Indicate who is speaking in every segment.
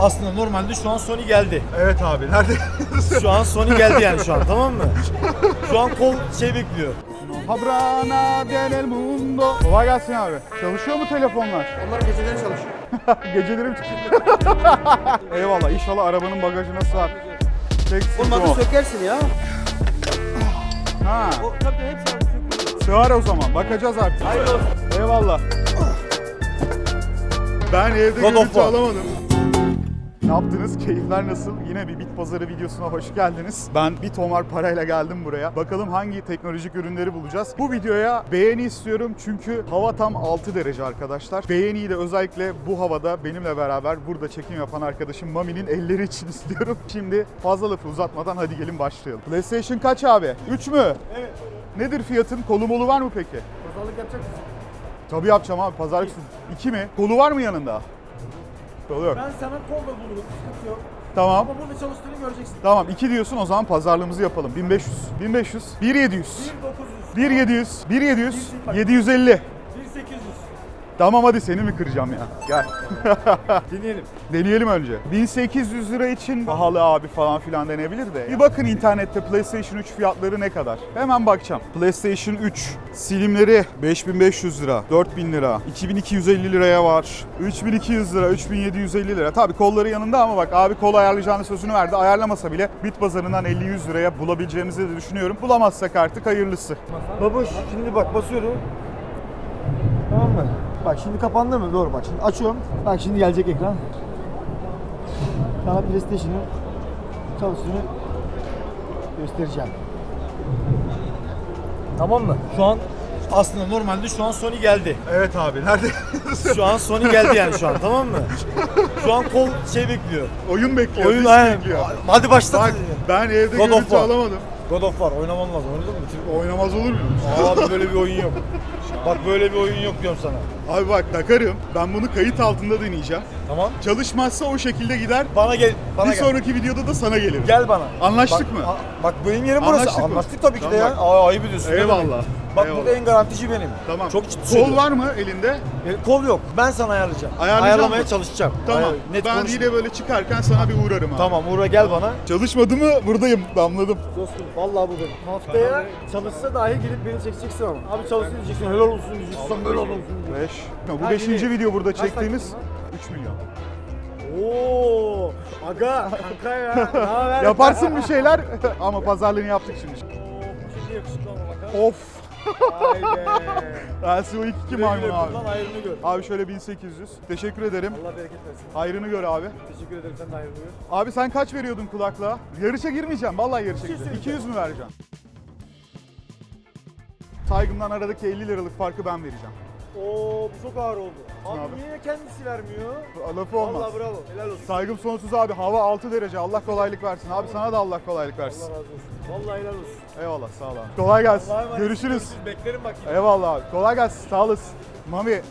Speaker 1: Aslında normalde şu an Sony geldi.
Speaker 2: Evet abi nerede?
Speaker 1: Şu an Sony geldi yani şu an tamam mı? Şu an kol şey bekliyor.
Speaker 2: Habrana del mundo. Kolay gelsin abi. Çalışıyor mu telefonlar?
Speaker 3: Onlar geceleri çalışıyor.
Speaker 2: Geceleri mi çıkıyor? Eyvallah inşallah arabanın bagajına sığar. Tek sıkıntı
Speaker 3: Olmadı
Speaker 2: o.
Speaker 3: sökersin ya.
Speaker 2: Ha,
Speaker 3: O tabii hepsi sökülür.
Speaker 2: sığar o zaman. Bakacağız artık.
Speaker 3: Hayırlı olsun.
Speaker 2: Eyvallah. Ben evde
Speaker 1: God of
Speaker 2: görüntü
Speaker 1: War.
Speaker 2: alamadım. Ne yaptınız? Keyifler nasıl? Yine bir bit pazarı videosuna hoş geldiniz. Ben bir tomar parayla geldim buraya. Bakalım hangi teknolojik ürünleri bulacağız. Bu videoya beğeni istiyorum çünkü hava tam 6 derece arkadaşlar. Beğeniyi de özellikle bu havada benimle beraber burada çekim yapan arkadaşım Mami'nin elleri için istiyorum. Şimdi fazla lafı uzatmadan hadi gelin başlayalım. PlayStation kaç abi? 3 mü? Evet. Nedir fiyatın? Kolu molu var mı peki?
Speaker 3: Pazarlık yapacak mısın?
Speaker 2: Tabii yapacağım abi pazarlık sü- İki mi? Kolu var mı yanında? Kolu yok.
Speaker 3: Ben sana kol da bulurum. Sıkıntı yok.
Speaker 2: Tamam.
Speaker 3: Ama burada çalıştığını göreceksin.
Speaker 2: Tamam 2 diyorsun o zaman pazarlığımızı yapalım. 1500. 1500. 1700.
Speaker 3: 1900.
Speaker 2: 1700. 1700. 750.
Speaker 3: 1800.
Speaker 2: Tamam hadi seni mi kıracağım ya? Gel.
Speaker 3: Deneyelim.
Speaker 2: Deneyelim önce. 1800 lira için pahalı abi falan filan denebilir de. Bir bakın internette PlayStation 3 fiyatları ne kadar. Hemen bakacağım. PlayStation 3 silimleri 5500 lira, 4000 lira, 2250 liraya var. 3200 lira, 3750 lira. Tabii kolları yanında ama bak abi kol ayarlayacağını sözünü verdi. Ayarlamasa bile bit pazarından 50-100 liraya bulabileceğimizi de düşünüyorum. Bulamazsak artık hayırlısı.
Speaker 3: Babuş şimdi bak basıyorum. Bak şimdi kapandı mı? Doğru bak şimdi açıyorum. Bak şimdi gelecek ekran. Sana PlayStation'ın çalıştığını göstereceğim.
Speaker 1: Tamam mı? Şu an aslında normalde şu an Sony geldi.
Speaker 2: Evet abi nerede?
Speaker 1: Şu an Sony geldi yani şu an tamam mı? Şu an kol şey bekliyor.
Speaker 2: Oyun bekliyor.
Speaker 1: Oyun aynen.
Speaker 2: bekliyor.
Speaker 1: Hadi başlat.
Speaker 2: Bak ben evde
Speaker 1: God
Speaker 2: görüntü alamadım.
Speaker 1: God of War oynaman lazım. Oynadın mı?
Speaker 2: Oynamaz olur muyum?
Speaker 1: Abi böyle bir oyun yok. Bak böyle bir oyun yok diyorum sana.
Speaker 2: Abi bak takarım. Ben bunu kayıt altında deneyeceğim.
Speaker 1: Tamam.
Speaker 2: Çalışmazsa o şekilde gider.
Speaker 1: Bana gel. Bana
Speaker 2: bir
Speaker 1: gel.
Speaker 2: sonraki videoda da sana gelirim.
Speaker 1: Gel bana.
Speaker 2: Anlaştık
Speaker 1: Bak,
Speaker 2: mı?
Speaker 1: a- bak benim yerim burası.
Speaker 2: Anlaştık
Speaker 1: Anlaştık,
Speaker 2: mı?
Speaker 1: tabii ki de
Speaker 2: Tamam
Speaker 1: ya.
Speaker 2: bak.
Speaker 1: Aa, ayıp ediyorsun.
Speaker 2: Eyvallah.
Speaker 1: Ne demek? Bak
Speaker 2: Eyvallah.
Speaker 1: burada en garantici benim.
Speaker 2: Tamam.
Speaker 1: Çok ciddi
Speaker 2: Kol
Speaker 1: söylüyorum.
Speaker 2: var mı elinde?
Speaker 1: E, Kol yok. Ben sana ayarlayacağım.
Speaker 2: Ayarlayacağım
Speaker 1: Ayarlamaya
Speaker 2: mı?
Speaker 1: çalışacağım.
Speaker 2: Tamam.
Speaker 1: Ayar- net
Speaker 2: ben
Speaker 1: konuşma.
Speaker 2: yine böyle çıkarken sana bir uğrarım abi.
Speaker 1: Tamam Uğur'a gel bana.
Speaker 2: Çalışmadı mı buradayım. Damladım.
Speaker 3: Dostum vallahi bu benim. Haftaya çalışsa dahi gelip beni çekeceksin ama. Abi çalışsın diyeceksin. Helal olsun diyeceksin. Böyle olsun diyeceksin.
Speaker 2: 5. Bu
Speaker 3: Ha,
Speaker 2: 5.
Speaker 3: yine.
Speaker 2: video burada
Speaker 3: Kaç
Speaker 2: çektiğimiz
Speaker 3: takipçin
Speaker 2: 3 milyon.
Speaker 3: Oo, aga kanka ya. Ne haber?
Speaker 2: Yaparsın bir şeyler ama pazarlığını yaptık şimdi.
Speaker 3: Şimdi yakışıklı ama bak.
Speaker 2: Of.
Speaker 3: Vay be.
Speaker 2: LCO 2
Speaker 3: Güle
Speaker 2: maymun
Speaker 3: güle
Speaker 2: abi.
Speaker 3: kullan, hayrını gör.
Speaker 2: Abi şöyle 1800. Teşekkür ederim.
Speaker 3: Allah bereket versin.
Speaker 2: Hayrını gör abi.
Speaker 3: Teşekkür ederim sen de hayrını gör.
Speaker 2: Abi sen kaç veriyordun kulaklığa? Yarışa girmeyeceğim. Vallahi yarışa gireceğim. 200 mü vereceğim? Saygımdan aradaki 50 liralık farkı ben vereceğim.
Speaker 3: Oo bu çok ağır oldu. Abi,
Speaker 2: abi?
Speaker 3: niye kendisi vermiyor?
Speaker 2: Lafı olmaz.
Speaker 3: Vallahi bravo. Helal olsun.
Speaker 2: Saygım sonsuz abi. Hava 6 derece. Allah kolaylık versin. Abi sana da Allah kolaylık versin.
Speaker 3: Allah razı olsun. Vallahi helal olsun.
Speaker 2: Eyvallah sağ ol abi. Kolay gelsin.
Speaker 3: Allah'a emanet.
Speaker 2: Görüşürüz.
Speaker 3: Beklerim bak yine.
Speaker 2: Eyvallah abi. Kolay gelsin. Sağ olasın. Mami.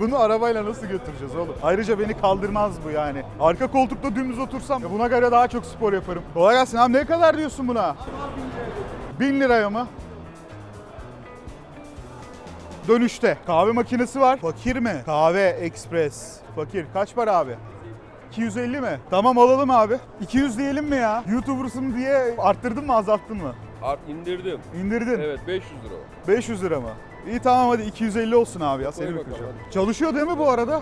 Speaker 2: Bunu arabayla nasıl götüreceğiz oğlum? Ayrıca beni kaldırmaz bu yani. Arka koltukta dümdüz otursam ya buna göre daha çok spor yaparım. Kolay gelsin abi ne kadar diyorsun buna? 1000 liraya mı? Dönüşte. Kahve makinesi var. Fakir mi? Kahve Express. Fakir. Kaç para abi? 250 mi? Tamam alalım abi. 200 diyelim mi ya? YouTuber'sın diye arttırdın mı azalttın mı?
Speaker 4: Art indirdim.
Speaker 2: İndirdin.
Speaker 4: Evet 500 lira o.
Speaker 2: 500 lira mı? İyi tamam hadi 250 olsun abi ya seni
Speaker 4: bakalım?
Speaker 2: Çalışıyor değil mi bu arada?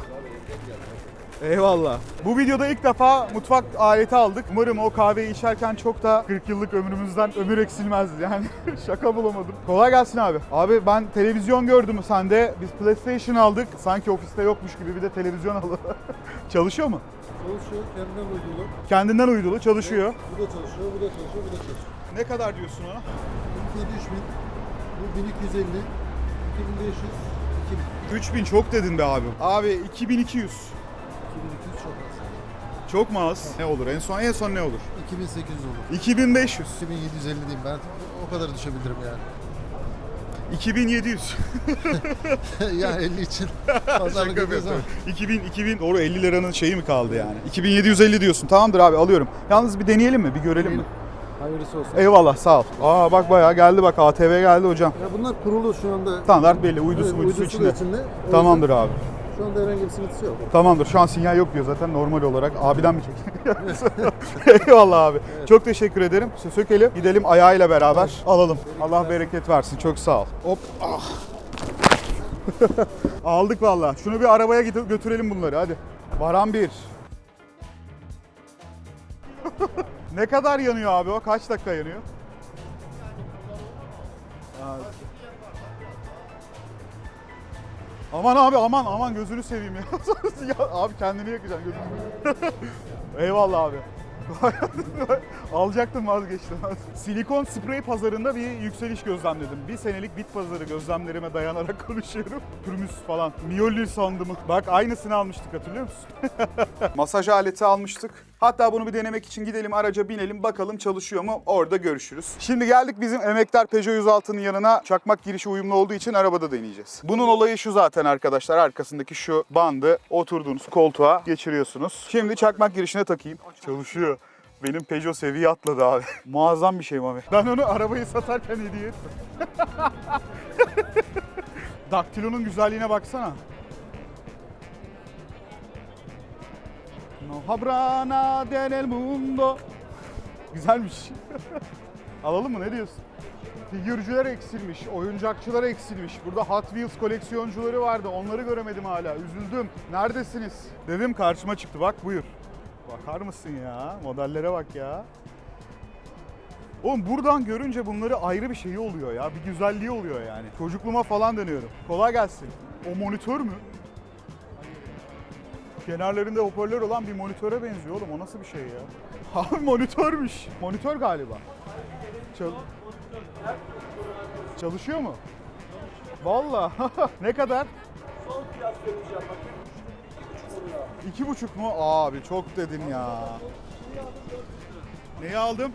Speaker 2: Eyvallah. Bu videoda ilk defa mutfak aleti aldık. Umarım o kahveyi içerken çok da 40 yıllık ömrümüzden ömür eksilmez yani. Şaka bulamadım. Kolay gelsin abi. Abi ben televizyon gördüm sende. Biz PlayStation aldık. Sanki ofiste yokmuş gibi bir de televizyon alalım. Çalışıyor mu?
Speaker 5: Çalışıyor, kendinden uydulu.
Speaker 2: Kendinden uydulu çalışıyor.
Speaker 5: Bu da çalışıyor, bu da çalışıyor, bu da çalışıyor.
Speaker 2: Ne kadar diyorsun ona?
Speaker 5: Bu fiyatı 3000, bu 1250, 2500, 2000.
Speaker 2: 3000 çok dedin be abi. Abi 2200.
Speaker 5: 2200 çok az.
Speaker 2: Çok mu az? Ne olur? En son en son ne olur?
Speaker 5: 2800 olur.
Speaker 2: 2500.
Speaker 5: 2750 diyeyim ben o kadar düşebilirim yani.
Speaker 2: 2700.
Speaker 5: yani 50 için pazarlık
Speaker 2: yapıyorum. 2000 2000 doğru 50 liranın şeyi mi kaldı yani? 2750 diyorsun. Tamamdır abi alıyorum. Yalnız bir deneyelim mi? Bir görelim mi?
Speaker 5: Hayırlısı olsun.
Speaker 2: Eyvallah sağ ol. Aa bak bayağı geldi bak ATV geldi hocam.
Speaker 5: Ya bunlar kurulu şu anda.
Speaker 2: Standart belli uydusu
Speaker 5: Evet,
Speaker 2: uydusu
Speaker 5: uydusu
Speaker 2: içinde.
Speaker 5: içinde.
Speaker 2: Tamamdır abi.
Speaker 5: Şu anda herhangi bir sıkıntısı yok.
Speaker 2: Tamamdır. Şu an sinyal yok diyor zaten normal olarak. Abiden mi çekin? Eyvallah abi. Çok teşekkür ederim. Sö- Sökelim. Gidelim ayağıyla beraber alalım. Allah bereket versin. Çok sağ ol. Hop. Ah. Aldık valla. Şunu bir arabaya götürelim bunları hadi. Baran bir. ne kadar yanıyor abi o? Kaç dakika yanıyor? Aman abi aman aman gözünü seveyim ya. ya abi kendini yakacaksın gözünü. Eyvallah abi. Alacaktım vazgeçtim. Silikon sprey pazarında bir yükseliş gözlemledim. Bir senelik bit pazarı gözlemlerime dayanarak konuşuyorum. Pürmüz falan. Miyoli sandımı. Bak aynısını almıştık hatırlıyor musun? Masaj aleti almıştık. Hatta bunu bir denemek için gidelim araca binelim bakalım çalışıyor mu orada görüşürüz. Şimdi geldik bizim emektar Peugeot 106'nın yanına çakmak girişi uyumlu olduğu için arabada deneyeceğiz. Bunun olayı şu zaten arkadaşlar arkasındaki şu bandı oturduğunuz koltuğa geçiriyorsunuz. Şimdi çakmak girişine takayım. Çalışıyor. Benim Peugeot seviye atladı abi. Muazzam bir şey Mami. Ben onu arabayı satarken hediye ettim. Daktilo'nun güzelliğine baksana. No habrana del mundo. Güzelmiş. Alalım mı ne diyorsun? Figürcüler eksilmiş, oyuncakçılar eksilmiş. Burada Hot Wheels koleksiyoncuları vardı. Onları göremedim hala. Üzüldüm. Neredesiniz? Dedim karşıma çıktı. Bak buyur. Bakar mısın ya? Modellere bak ya. Oğlum buradan görünce bunları ayrı bir şeyi oluyor ya. Bir güzelliği oluyor yani. Çocukluğuma falan dönüyorum. Kolay gelsin. O monitör mü? Kenarlarında hoparlör olan bir monitöre benziyor oğlum. O nasıl bir şey ya? Abi monitörmüş. Monitör galiba. Çal- Çalışıyor mu? Valla. ne kadar? İki buçuk mu? Abi çok dedin ya. Neyi aldım?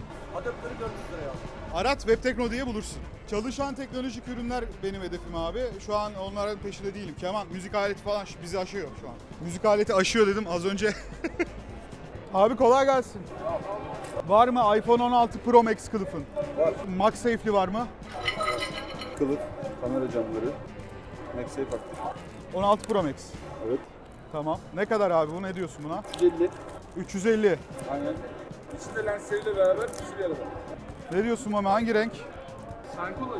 Speaker 2: Arat Web Tekno diye bulursun. Çalışan teknolojik ürünler benim hedefim abi. Şu an onların peşinde değilim. Keman, müzik aleti falan bizi aşıyor şu an. Müzik aleti aşıyor dedim az önce. abi kolay gelsin. Var mı iPhone 16 Pro Max kılıfın?
Speaker 4: Var.
Speaker 2: MagSafe'li var mı?
Speaker 4: Kılıf, kamera camları, MagSafe aktif.
Speaker 2: 16 Pro Max.
Speaker 4: Evet.
Speaker 2: Tamam. Ne kadar abi bu? Ne diyorsun buna?
Speaker 4: 150.
Speaker 2: 350.
Speaker 4: Aynen. İçinde lensleriyle beraber bir araba.
Speaker 2: Ne diyorsun Mami? Hangi renk?
Speaker 4: Sanki oluyor.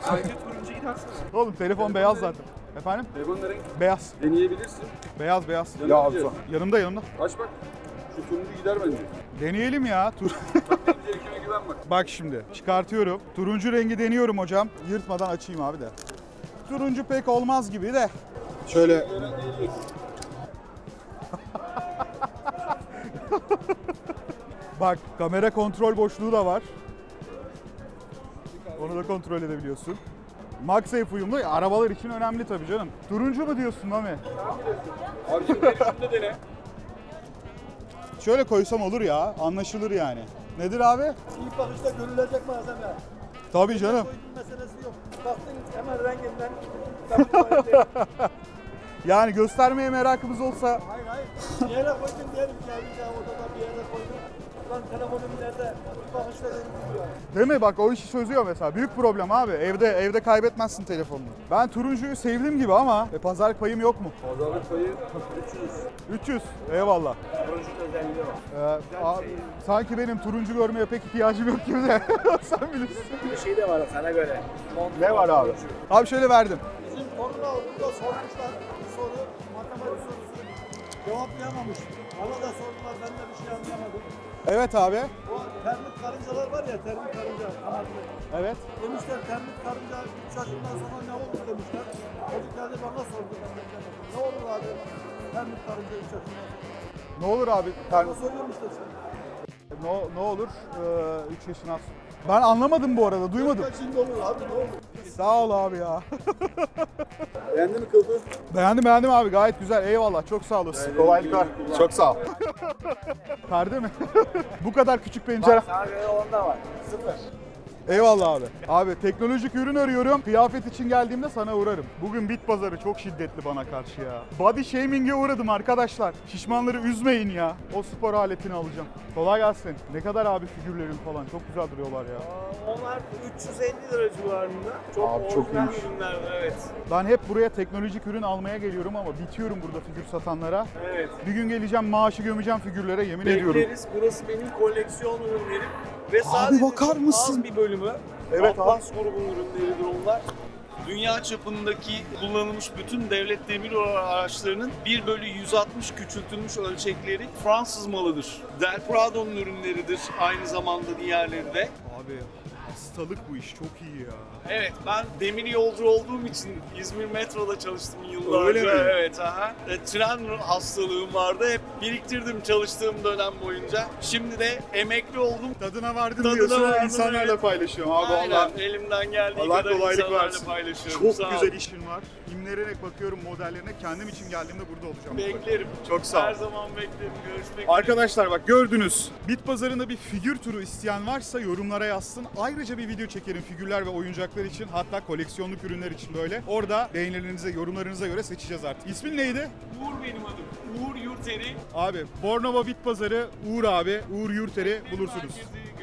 Speaker 4: Sanki turuncu gidersin.
Speaker 2: Oğlum telefon beyaz zaten. Efendim?
Speaker 4: Telefonun renk
Speaker 2: Beyaz.
Speaker 4: deneyebilirsin.
Speaker 2: Beyaz beyaz.
Speaker 4: Yanılmayacağız.
Speaker 2: Yanımda yanımda.
Speaker 4: Aç bak. Şu turuncu gider bence.
Speaker 2: Deneyelim ya. Tur
Speaker 4: Zevkine güven bak.
Speaker 2: Bak şimdi çıkartıyorum. Turuncu rengi deniyorum hocam. Yırtmadan açayım abi de. Turuncu pek olmaz gibi de. Şöyle Bak kamera kontrol boşluğu da var. Onu da kontrol edebiliyorsun. MagSafe uyumlu. Arabalar için önemli tabii canım. Turuncu mu diyorsun Mami?
Speaker 4: Abi şimdi dene.
Speaker 2: Şöyle koysam olur ya. Anlaşılır yani. Nedir abi?
Speaker 3: İlk bakışta görülecek malzeme.
Speaker 2: Tabii canım.
Speaker 3: Uygun meselesi yok. Baktın hemen renginden.
Speaker 2: Yani göstermeye merakımız olsa
Speaker 3: Hayır hayır. Bir yere koydun diyelim ki abi ya odada bir yere koydun. Lan telefonum nerede? Bakışta.
Speaker 2: Değil mi? Bak o işi çözüyor mesela. Büyük problem abi. Evde evde kaybetmezsin telefonunu. Ben turuncuyu sevdim gibi ama e, pazar payım yok mu?
Speaker 4: Pazarlık payı 300.
Speaker 2: 300. Eyvallah.
Speaker 4: Turuncu özelliği var.
Speaker 2: Ee, abi, sanki benim turuncu görmeye pek ihtiyacım yok gibi de. Sen bilirsin.
Speaker 4: Bir şey de var sana göre.
Speaker 2: Ne var abi? Abi şöyle verdim.
Speaker 3: Bizim torunlar burada sormuşlar bir soru. Matematik sorusu. Cevaplayamamış. Ona da sordular ben de bir şey anlayamadım.
Speaker 2: Evet abi.
Speaker 3: O termit karıncalar var ya termit karınca kanatlı.
Speaker 2: Evet.
Speaker 3: Demişler termit karınca 3 yaşından sonra ne olur demişler. Çocuk geldi bana sordu. Ne olur abi termit karınca 3 yaşından sonra.
Speaker 2: Ne olur abi? Ter-
Speaker 3: Bana soruyorum işte sen.
Speaker 2: ne, ne olur? 3 yaşına. Ben anlamadım bu arada. Duymadım.
Speaker 3: Kaç yıl olur abi ne olur.
Speaker 2: Sağ ol abi ya.
Speaker 4: Beğendin mi kılıfı?
Speaker 2: beğendim beğendim abi. Gayet güzel. Eyvallah. Çok sağ olasın. Kolaylıklar. Çok sağ ol. Perde mi? bu kadar küçük pencere.
Speaker 3: Göre onda var. Sıfır.
Speaker 2: Eyvallah abi. Abi teknolojik ürün arıyorum. Kıyafet için geldiğimde sana uğrarım. Bugün bit pazarı çok şiddetli bana karşı ya. Body shaming'e uğradım arkadaşlar. Şişmanları üzmeyin ya. O spor aletini alacağım. Kolay gelsin. Ne kadar abi figürlerin falan. Çok güzel duruyorlar ya.
Speaker 6: Onlar 350 lira civarında. Çok
Speaker 2: Abi çok iyiymiş.
Speaker 6: ürünler var, evet.
Speaker 2: Ben hep buraya teknolojik ürün almaya geliyorum ama bitiyorum burada figür satanlara.
Speaker 6: Evet.
Speaker 2: Bir gün geleceğim maaşı gömeceğim figürlere yemin ediyorum.
Speaker 6: Bekleriz. Burası benim koleksiyon ürünlerim. Ve sadece
Speaker 2: bakar
Speaker 6: çok
Speaker 2: mısın?
Speaker 6: Az bir bölümü.
Speaker 2: Evet
Speaker 6: Atlas grubun ürünleridir onlar. Dünya çapındaki kullanılmış bütün devlet demiryolu araçlarının 1 bölü 160 küçültülmüş ölçekleri Fransız malıdır. Del Prado'nun ürünleridir aynı zamanda diğerleri de.
Speaker 2: Abi hastalık bu iş çok iyi ya.
Speaker 6: Evet ben demir yolcu olduğum için İzmir metroda çalıştım yıllarca.
Speaker 2: Öyle mi?
Speaker 6: Evet aha. E, tren hastalığım vardı. Hep biriktirdim çalıştığım dönem boyunca. Şimdi de emekli oldum.
Speaker 2: Tadına vardım
Speaker 6: Tadına
Speaker 2: diyorsun
Speaker 6: vardım,
Speaker 2: insanlarla
Speaker 6: evet.
Speaker 2: paylaşıyorum abi
Speaker 6: Aynen
Speaker 2: Allah.
Speaker 6: elimden geldiği
Speaker 2: Allah
Speaker 6: kadar
Speaker 2: kolaylık
Speaker 6: insanlarla
Speaker 2: versin.
Speaker 6: paylaşıyorum.
Speaker 2: Çok
Speaker 6: Sağ ol.
Speaker 2: güzel işin var. İmlenerek bakıyorum modellerine. Kendim için geldiğimde burada olacağım.
Speaker 6: Beklerim.
Speaker 2: Çok sağ ol.
Speaker 6: Her zaman beklerim. Görüşmek üzere.
Speaker 2: Arkadaşlar bak gördünüz. Bit pazarında bir figür turu isteyen varsa yorumlara yazsın. Ayrıca bir video çekerim figürler ve oyuncaklar için. Hatta koleksiyonluk ürünler için böyle. Orada beğenilerinize, yorumlarınıza göre seçeceğiz artık. İsmin neydi?
Speaker 6: Uğur benim adım. Uğur Yurteri.
Speaker 2: Abi Bornova Bit Pazarı Uğur abi, Uğur Yurter'i bulursunuz.
Speaker 6: Merkezi.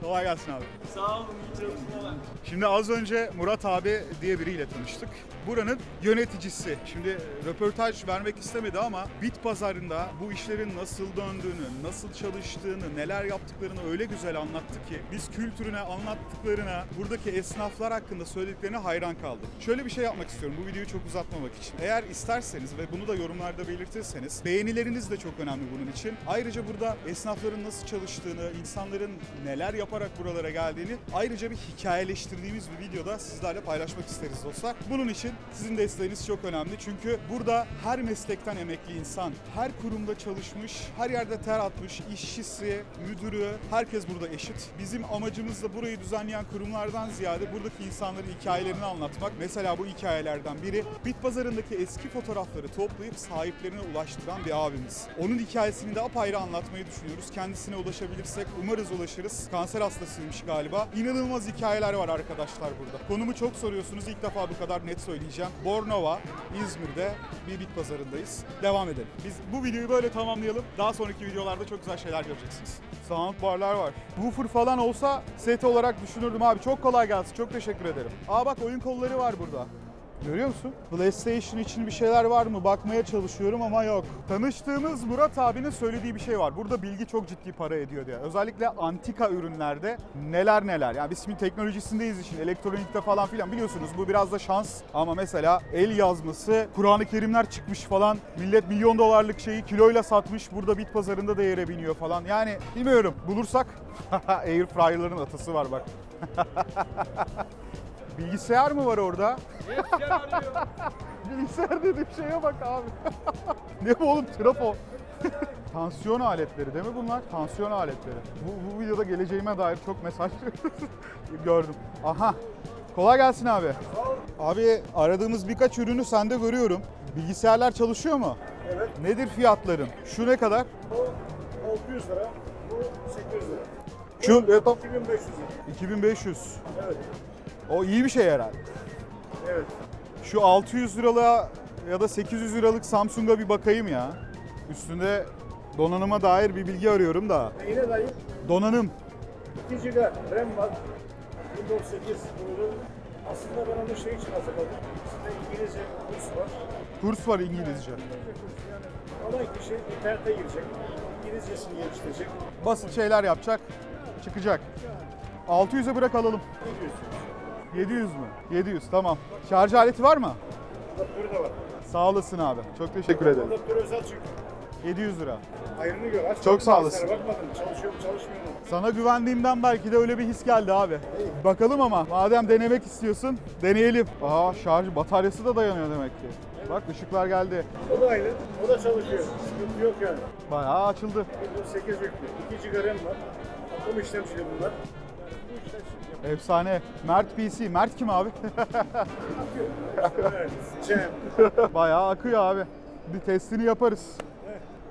Speaker 2: Kolay gelsin abi.
Speaker 6: Sağ olun. iyi çalışmalar.
Speaker 2: Şimdi az önce Murat abi diye biriyle tanıştık. Buranın yöneticisi. Şimdi röportaj vermek istemedi ama bit pazarında bu işlerin nasıl döndüğünü, nasıl çalıştığını, neler yaptıklarını öyle güzel anlattı ki biz kültürüne, anlattıklarına, buradaki esnaflar hakkında söylediklerine hayran kaldık. Şöyle bir şey yapmak istiyorum bu videoyu çok uzatmamak için. Eğer isterseniz ve bunu da yorumlarda belirtirseniz beğenileriniz de çok önemli bunun için. Ayrıca burada esnafların nasıl çalıştığını, insanların neler yaparak buralara geldiğini ayrıca bir hikayeleştirdiğimiz bir videoda sizlerle paylaşmak isteriz dostlar. Bunun için sizin desteğiniz çok önemli. Çünkü burada her meslekten emekli insan, her kurumda çalışmış, her yerde ter atmış, işçisi, müdürü, herkes burada eşit. Bizim amacımız da burayı düzenleyen kurumlardan ziyade buradaki insanların hikayelerini anlatmak. Mesela bu hikayelerden biri bit pazarındaki eski fotoğrafları toplayıp sahiplerine ulaştıran bir abimiz. Onun hikayesini de apayrı anlatmayı düşünüyoruz. Kendisine ulaşabilirsek umarız ulaşırız. Kanser hastasıymış galiba. İnanılmaz hikayeler var arkadaşlar burada. Konumu çok soruyorsunuz. İlk defa bu kadar net söyleyeceğim. Bornova, İzmir'de bir bit pazarındayız. Devam edelim. Biz bu videoyu böyle tamamlayalım. Daha sonraki videolarda çok güzel şeyler göreceksiniz. Soundbarlar var. Woofer falan olsa set olarak düşünürdüm abi. Çok kolay gelsin. Çok teşekkür ederim. Aa bak oyun kolları var burada. Görüyor musun? PlayStation için bir şeyler var mı? Bakmaya çalışıyorum ama yok. Tanıştığımız Murat abinin söylediği bir şey var. Burada bilgi çok ciddi para ediyor diye. Özellikle antika ürünlerde neler neler. Yani biz şimdi teknolojisindeyiz için elektronikte falan filan biliyorsunuz bu biraz da şans. Ama mesela el yazması, Kur'an-ı Kerimler çıkmış falan. Millet milyon dolarlık şeyi kiloyla satmış. Burada bit pazarında değere biniyor falan. Yani bilmiyorum. Bulursak Air fryer'ların atası var bak. Bilgisayar mı var orada? Bilgisayar dediğim şeye bak abi. ne bu oğlum trafo? Tansiyon aletleri değil mi bunlar? Tansiyon aletleri. Bu, bu videoda geleceğime dair çok mesaj gördüm. Aha. Kolay gelsin abi. Abi aradığımız birkaç ürünü sende görüyorum. Bilgisayarlar çalışıyor mu?
Speaker 3: Evet.
Speaker 2: Nedir fiyatların? Şu ne kadar?
Speaker 3: Bu 600 lira. Bu 800 lira.
Speaker 2: Şu laptop
Speaker 3: 2500 lira.
Speaker 2: 2500.
Speaker 3: Evet.
Speaker 2: O iyi bir şey herhalde.
Speaker 3: Evet.
Speaker 2: Şu 600 liralığa ya da 800 liralık Samsung'a bir bakayım ya. Üstünde donanıma dair bir bilgi arıyorum da.
Speaker 3: Yine dayı
Speaker 2: Donanım.
Speaker 3: 2 GB RAM var. Windows 8 kurulu. Aslında ben onu şey için hazırladım. İçinde İngilizce kurs var.
Speaker 2: Kurs var İngilizce.
Speaker 3: İngilizce kurs yani alan kişi internete girecek. İngilizcesini geliştirecek.
Speaker 2: Basit şeyler yapacak, çıkacak. 600'e bırak alalım.
Speaker 3: 700.
Speaker 2: 700 mü? 700 tamam. Şarj aleti var mı?
Speaker 3: Adaptörü de var.
Speaker 2: Sağ olasın abi. Çok teşekkür ederim.
Speaker 3: Adaptör özel çünkü.
Speaker 2: 700 lira.
Speaker 3: Ayrını gör. Aç
Speaker 2: Çok sağ olasın.
Speaker 3: Bakmadım çalışıyor mu çalışmıyor mu?
Speaker 2: Sana güvendiğimden belki de öyle bir his geldi abi. Bakalım ama madem denemek istiyorsun deneyelim. Aa şarj bataryası da dayanıyor demek ki. Bak ışıklar geldi.
Speaker 3: O da aynı. O da çalışıyor. Sıkıntı yok yani.
Speaker 2: Bayağı açıldı.
Speaker 3: Windows 8 yüklü. 2 GB RAM var. Atom işlemcili bunlar.
Speaker 2: Efsane. Mert PC. Mert kim abi? Bayağı akıyor abi. Bir testini yaparız.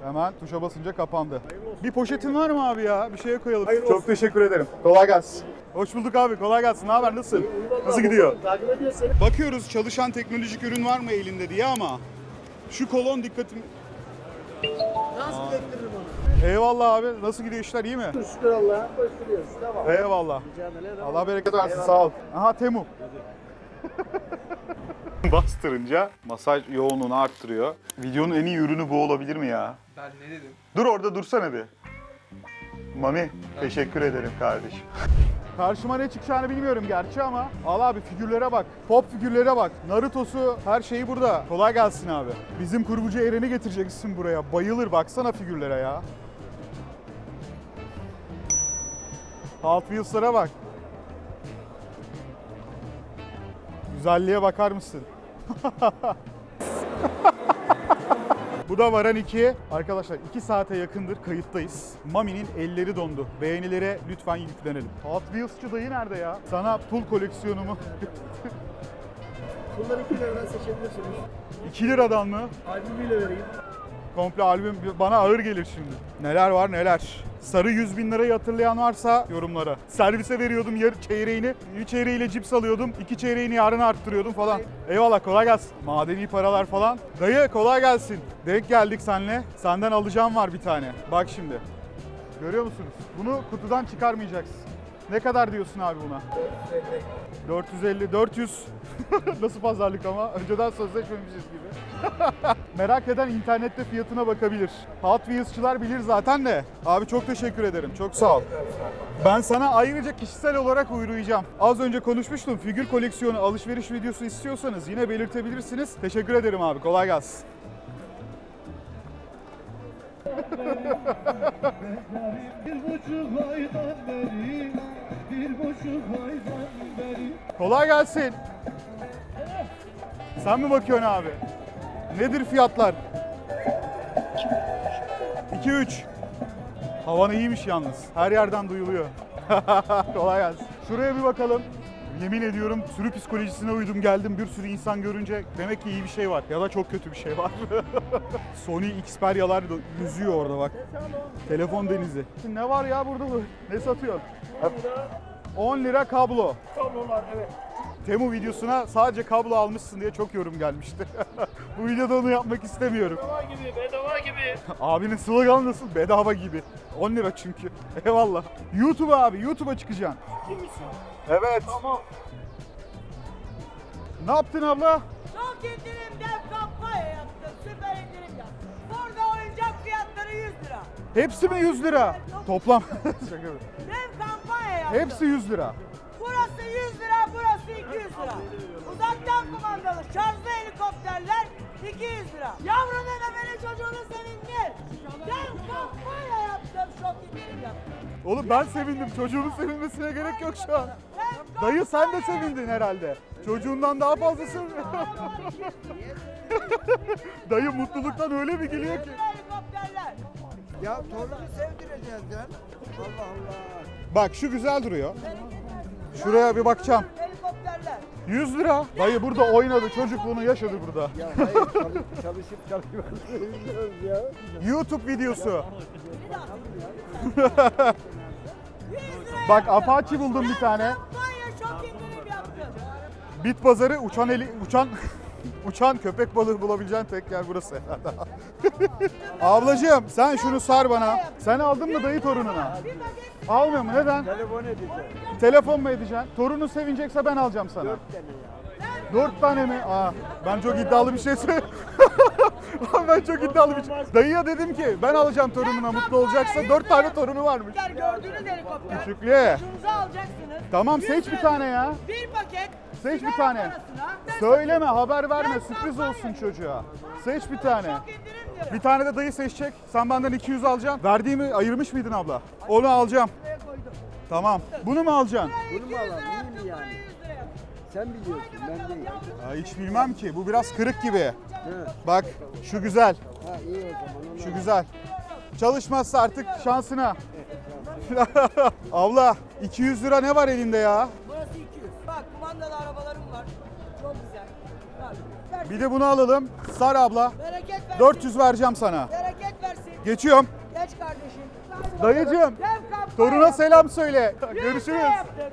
Speaker 2: Hemen tuşa basınca kapandı. Bir poşetin var mı abi ya? Bir şeye koyalım. Çok teşekkür ederim. Kolay gelsin. Hoş bulduk abi. Kolay gelsin. Ne haber? Nasılsın? Nasıl gidiyor? Bakıyoruz çalışan teknolojik ürün var mı elinde diye ama şu kolon dikkatim...
Speaker 3: Nasıl ettiririm onu?
Speaker 2: Eyvallah abi. Nasıl gidiyor işler? iyi mi?
Speaker 3: Şükür Allah'a koşturuyoruz. Devam.
Speaker 2: Eyvallah.
Speaker 3: Mücadele
Speaker 2: Allah bereket versin. Sağ ol. Aha Temu. Bastırınca masaj yoğunluğunu arttırıyor. Videonun en iyi ürünü bu olabilir mi ya?
Speaker 4: Ben ne dedim?
Speaker 2: Dur orada dursana bir. Mami teşekkür ederim kardeşim. Karşıma ne çıkacağını bilmiyorum gerçi ama al abi figürlere bak. Pop figürlere bak. Naruto'su her şeyi burada. Kolay gelsin abi. Bizim kurgucu Eren'i getireceksin buraya. Bayılır baksana figürlere ya. Hot Wheels'lara bak. Güzelliğe bakar mısın? Bu da Varan 2. Arkadaşlar 2 saate yakındır kayıttayız. Mami'nin elleri dondu. Beğenilere lütfen yüklenelim. Hot Wheels'çı dayı nerede ya? Sana pul koleksiyonumu.
Speaker 3: Bunları 2 liradan seçebilirsiniz.
Speaker 2: 2 liradan mı?
Speaker 3: Albümüyle vereyim.
Speaker 2: Komple albüm bana ağır gelir şimdi. Neler var neler. Sarı 100 bin lirayı hatırlayan varsa yorumlara. Servise veriyordum yarı çeyreğini. Bir çeyreğiyle cips alıyordum. iki çeyreğini yarın arttırıyordum falan. Eyvallah kolay gelsin. Madeni paralar falan. Dayı kolay gelsin. Denk geldik senle. Senden alacağım var bir tane. Bak şimdi. Görüyor musunuz? Bunu kutudan çıkarmayacaksın. Ne kadar diyorsun abi buna? 450, 400. Nasıl pazarlık ama? Önceden sözleşmemişiz gibi. Merak eden internette fiyatına bakabilir. Hot Wheels'çılar bilir zaten de. Abi çok teşekkür ederim. Çok sağ ol. Ben sana ayrıca kişisel olarak uğrayacağım. Az önce konuşmuştum. Figür koleksiyonu alışveriş videosu istiyorsanız yine belirtebilirsiniz. Teşekkür ederim abi. Kolay gelsin.
Speaker 3: Bir buçuk aydan beri, bir buçuk aydan beri.
Speaker 2: Kolay gelsin. Sen mi bakıyorsun abi? Nedir fiyatlar? 2-3. Havan iyiymiş yalnız. Her yerden duyuluyor. Kolay gelsin. Şuraya bir bakalım. Yemin ediyorum sürü psikolojisine uydum geldim bir sürü insan görünce demek ki iyi bir şey var ya da çok kötü bir şey var. Sony Xperia'lar yüzüyor orada bak. Telefon denizi. Ne var ya burada bu? Ne satıyor? 10 lira kablo.
Speaker 3: Kablolar evet.
Speaker 2: Temu videosuna sadece kablo almışsın diye çok yorum gelmişti. Bu videoda onu yapmak istemiyorum.
Speaker 3: Bedava gibi, bedava gibi.
Speaker 2: Abinin sloganı nasıl? Bedava gibi. 10 lira çünkü. Eyvallah. YouTube abi, YouTube'a çıkacaksın.
Speaker 3: Kimsin?
Speaker 2: Evet.
Speaker 3: Tamam.
Speaker 2: Ne yaptın abla?
Speaker 7: Çok indirimden kampanya yaptım. Süper indirim yaptım. Burada oyuncak fiyatları 100 lira.
Speaker 2: Hepsi mi 100 lira? Toplam. Şaka.
Speaker 7: Dev kampanya yaptım.
Speaker 2: Hepsi 100 lira.
Speaker 7: Burası 100 lira, burası 200 lira. Uzaktan kumandalı şarjlı helikopterler 200 lira. Yavrunu da beni çocuğunu sevindir. Dev kampanya yaptım. Çok indirim yaptım.
Speaker 2: Oğlum ben sevindim. Çocuğunun sevinmesine gerek yok şu an. Dayı sen de sevindin herhalde. Çocuğundan daha fazlası. Dayı mutluluktan öyle bir gülüyor ki.
Speaker 7: Helikopterler.
Speaker 3: Ya torunu sevdireceğiz yani. Allah Allah.
Speaker 2: Bak şu güzel duruyor. Şuraya bir bakacağım.
Speaker 7: Helikopterler.
Speaker 2: 100 lira. Dayı burada oynadı. Çocukluğunu yaşadı burada.
Speaker 3: Ya hayır çalış, çalışıp çalışıp ya.
Speaker 2: YouTube videosu.
Speaker 7: 100 lira
Speaker 2: Bak. Apache buldum bir tane.
Speaker 7: İndirim yaptım.
Speaker 2: Bit pazarı uçan eli uçan uçan köpek balığı bulabileceğin tek yer burası herhalde. Ablacığım sen şunu sar bana. Sen aldın mı dayı torununa? Almıyor mu? Neden?
Speaker 3: Telefon edeceğim.
Speaker 2: Telefon mu edeceksin? Torunu sevinecekse ben alacağım sana. Dört tane mi? Aa, ben çok iddialı bir şey söylüyorum. ben çok iddialı bir şey. Dayıya dedim ki ben alacağım torununa mutlu olacaksa dört tane torunu varmış.
Speaker 7: gördüğünüz helikopter.
Speaker 2: Küçüklüğe.
Speaker 7: Çocuğunuzu alacaksınız.
Speaker 2: Tamam seç bir tane ya.
Speaker 7: Bir paket.
Speaker 2: Seç bir tane. Söyleme haber verme sürpriz olsun çocuğa. Seç bir tane. Bir tane de dayı seçecek. Sen benden 200 alacaksın. Verdiğimi ayırmış mıydın abla? Onu alacağım.
Speaker 7: Koydum.
Speaker 2: Bunu Bunu mu alacaksın?
Speaker 3: Bunu
Speaker 7: 200
Speaker 3: mu alalım, iyi
Speaker 7: yaptım,
Speaker 3: mi yani?
Speaker 7: buraya 100 lira yaptım.
Speaker 3: Sen biliyorsun ben değil.
Speaker 2: Ya hiç bilmem ki. Bu biraz kırık gibi. Bak şu güzel.
Speaker 3: Ha iyi o zaman. onu
Speaker 2: Şu güzel. Çalışmazsa artık şansına. Abla 200 lira ne var elinde ya? Bir de bunu alalım. Sar abla.
Speaker 7: Bereket versin.
Speaker 2: 400 vereceğim sana.
Speaker 7: Bereket versin.
Speaker 2: Geçiyorum.
Speaker 7: Geç kardeşim.
Speaker 2: Dayıcığım,
Speaker 7: bakalım. Dev kampanya
Speaker 2: Toruna
Speaker 7: yaptık.
Speaker 2: selam söyle.
Speaker 7: 100
Speaker 2: Görüşürüz.
Speaker 7: lira yaptık.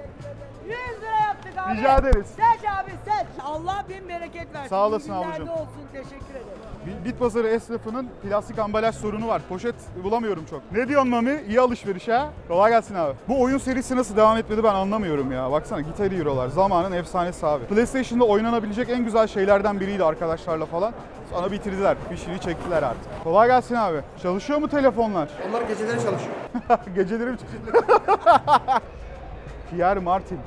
Speaker 7: 100 lira yaptık abi.
Speaker 2: Rica ederiz.
Speaker 7: Seç abi seç. Allah bin bereket versin.
Speaker 2: Sağ olasın
Speaker 7: İyi günlerde
Speaker 2: ablacığım.
Speaker 7: olsun. Teşekkür ederim.
Speaker 2: Bi- Bit pazarı esnafının plastik ambalaj sorunu var. Poşet bulamıyorum çok. Ne diyorsun Mami? İyi alışveriş ha. Kolay gelsin abi. Bu oyun serisi nasıl devam etmedi ben anlamıyorum ya. Baksana Guitar Hero'lar. Zamanın efsanesi abi. PlayStation'da oynanabilecek en güzel şeylerden biriydi arkadaşlarla falan. Sonra bitirdiler. Fişini çektiler artık. Kolay gelsin abi. Çalışıyor mu telefonlar?
Speaker 3: Onlar geceleri çalışıyor.
Speaker 2: Geceleri mi Pierre Martin.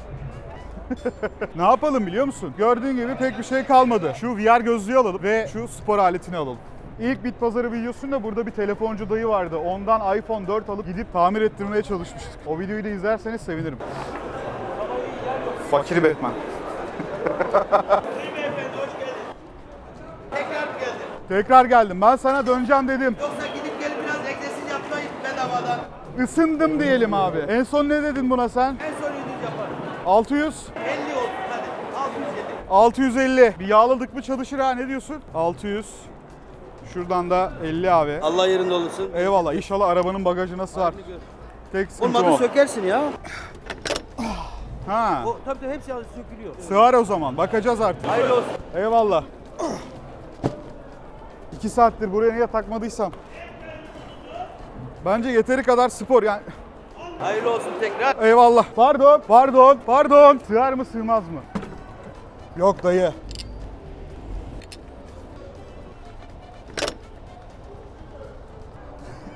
Speaker 2: ne yapalım biliyor musun? Gördüğün gibi pek bir şey kalmadı. Şu VR gözlüğü alalım ve şu spor aletini alalım. İlk bit pazarı videosunda burada bir telefoncu dayı vardı. Ondan iPhone 4 alıp gidip tamir ettirmeye çalışmıştık. O videoyu da izlerseniz sevinirim. Fakir Batman. Tekrar geldim. Ben sana döneceğim dedim.
Speaker 3: Yoksa gidip gelip biraz egzersiz yapmayın bedavadan.
Speaker 2: Isındım diyelim abi. En son ne dedin buna sen?
Speaker 3: En son 100 yaparım.
Speaker 2: 600.
Speaker 3: 50 olsun hadi. 607.
Speaker 2: 650. Bir yağladık mı çalışır ha ne diyorsun? 600. Şuradan da 50 abi.
Speaker 3: Allah yerinde olursun.
Speaker 2: Eyvallah inşallah arabanın bagajına sığar. Tek sıkıntı
Speaker 3: Olmadı
Speaker 2: o.
Speaker 3: sökersin ya.
Speaker 2: Ha.
Speaker 3: O tabii tabii hepsi sökülüyor.
Speaker 2: Sığar o zaman. Bakacağız artık.
Speaker 3: Hayırlı olsun.
Speaker 2: Eyvallah. 2 saattir buraya niye takmadıysam. Bence yeteri kadar spor yani.
Speaker 3: Hayırlı olsun tekrar.
Speaker 2: Eyvallah. Pardon, pardon, pardon. Sığar mı sığmaz mı? Yok dayı.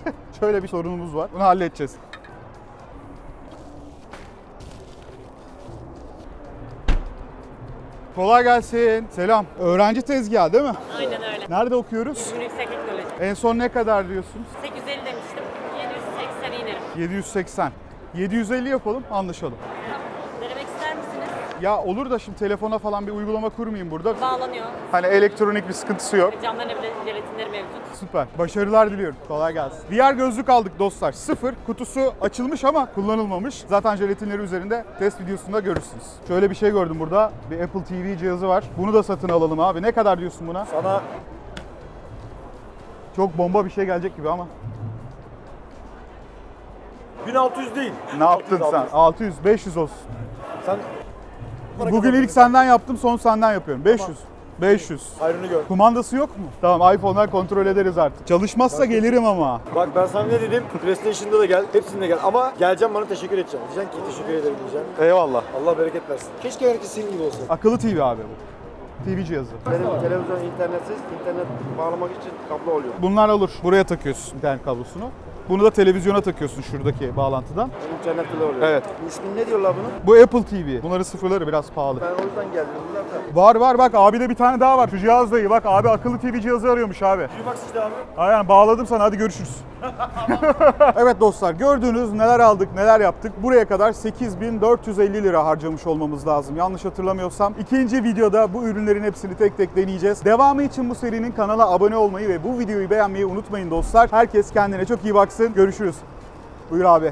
Speaker 2: Şöyle bir sorunumuz var. Bunu halledeceğiz. Kolay gelsin. Selam. Öğrenci tezgahı değil mi?
Speaker 8: Aynen öyle.
Speaker 2: Nerede okuyoruz?
Speaker 8: Yüksek teknoloji.
Speaker 2: En son ne kadar diyorsunuz?
Speaker 8: 850 demiştim. 780 inerim.
Speaker 2: 780. 750 yapalım, anlaşalım.
Speaker 8: Denemek ister misiniz?
Speaker 2: Ya olur da şimdi telefona falan bir uygulama kurmayayım burada.
Speaker 8: Bağlanıyor.
Speaker 2: Hani elektronik bir sıkıntısı yok.
Speaker 8: Camlarına bile jelatinleri mevcut.
Speaker 2: Süper. Başarılar diliyorum. Kolay gelsin. VR gözlük aldık dostlar. Sıfır. Kutusu açılmış ama kullanılmamış. Zaten jelatinleri üzerinde test videosunda görürsünüz. Şöyle bir şey gördüm burada. Bir Apple TV cihazı var. Bunu da satın alalım abi. Ne kadar diyorsun buna?
Speaker 1: Sana
Speaker 2: Çok bomba bir şey gelecek gibi ama.
Speaker 1: 1600 değil.
Speaker 2: Ne yaptın sen? 600, 500 olsun.
Speaker 1: Sen
Speaker 2: Bugün ilk senden yaptım, son senden yapıyorum. 500. 500.
Speaker 1: hayrını gör.
Speaker 2: Kumandası yok mu? Tamam iPhone'dan kontrol ederiz artık. Çalışmazsa gelirim ama.
Speaker 1: Bak ben sana ne dedim? PlayStation'da da gel, hepsinde gel. Ama geleceğim bana teşekkür edeceğim. Diyeceksin ki teşekkür ederim diyeceğim.
Speaker 2: Eyvallah.
Speaker 1: Allah bereket versin. Keşke herkes senin gibi olsa.
Speaker 2: Akıllı TV abi bu. TV cihazı.
Speaker 9: Benim televizyon internetsiz, internet bağlamak için kablo oluyor.
Speaker 2: Bunlar olur. Buraya takıyorsun internet kablosunu. Bunu da televizyona takıyorsun şuradaki bağlantıdan.
Speaker 9: İnternette de oluyor.
Speaker 2: Evet.
Speaker 9: İsmin ne diyorlar bunun?
Speaker 2: Bu Apple TV. Bunların sıfırları biraz pahalı.
Speaker 9: Ben o yüzden geldim. Bunlar da
Speaker 2: Var var bak abi de bir tane daha var. Şu cihaz da iyi. Bak abi akıllı TV cihazı arıyormuş abi.
Speaker 1: Bak işte abi.
Speaker 2: Aynen bağladım sana hadi görüşürüz. evet dostlar gördüğünüz neler aldık neler yaptık. Buraya kadar 8450 lira harcamış olmamız lazım. Yanlış hatırlamıyorsam. İkinci videoda bu ürünlerin hepsini tek tek deneyeceğiz. Devamı için bu serinin kanala abone olmayı ve bu videoyu beğenmeyi unutmayın dostlar. Herkes kendine çok iyi baksın. Görüşürüz. Buyur abi.